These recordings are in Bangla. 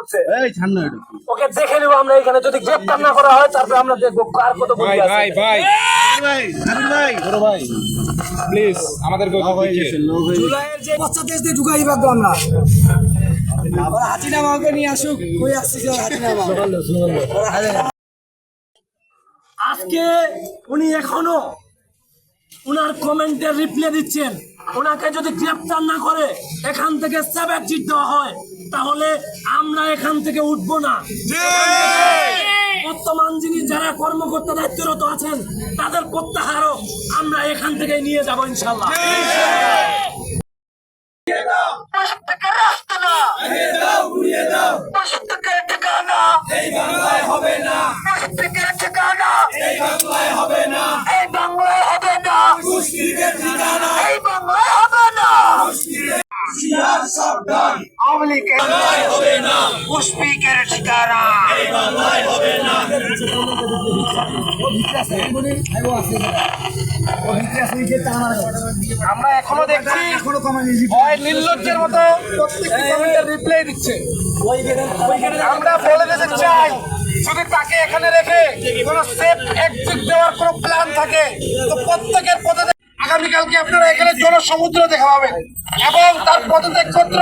করছে? ওকে দেখে নেব আমরা এখানে। যদি গ্রেপ্তার না করা হয় তারপরে আমরা দেখব কার কত ভাই ভাই ভাই। ভাই ভাই প্লিজ আমাদেরকে লোক গেছে লোক গেছে। জুলাইয়ের যে বাচ্চা দেশ দিয়ে ঢুকাই পারব আমরা। আবার হাসিনা মাকে নিয়ে আসুক কই আসছিস হাসিনা মা আজকে উনি এখনও উনার কমেন্টের রিপ্লাই দিচ্ছেন। ওনাকে যদি গ্রেপ্তার না করে এখান থেকে সেভেন চিট দেওয়া হয়। তাহলে আমরা এখান থেকে উঠবো না। বর্তমান যিনি যারা কর্মকর্তা দায়িত্বরত আছেন তাদের প্রত্যাহারও আমরা এখান থেকে নিয়ে যাব ইনশাল্লাহ এই বাংলায় হবে না। এই বাংলায় লীগের হবে না। পুষ্পিকের ঠিকানা। হবে না। আমরা এখনও দেখছি নির্লজ্জের মতো প্রত্যেকটি কমেন্টের রিপ্লাই দিচ্ছে। আমরা বলে দিতে চাই যদি তাকে এখানে রেখে কোনো সেফ এক্সিট দেওয়ার কোনো প্ল্যান থাকে তো প্রত্যেকের পদে আগামীকালকে আপনারা এখানে জনসমুদ্র দেখা পাবেন। এবং তার পদত্যাগপত্র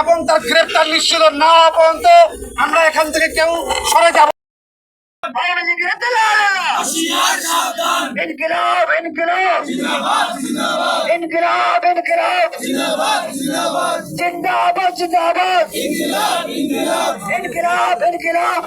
এবং তার গ্রেপ্তার নিশ্চিত না হওয়া পর্যন্ত আমরা এখান থেকে কেউ সরে যাব ইনকিলাব।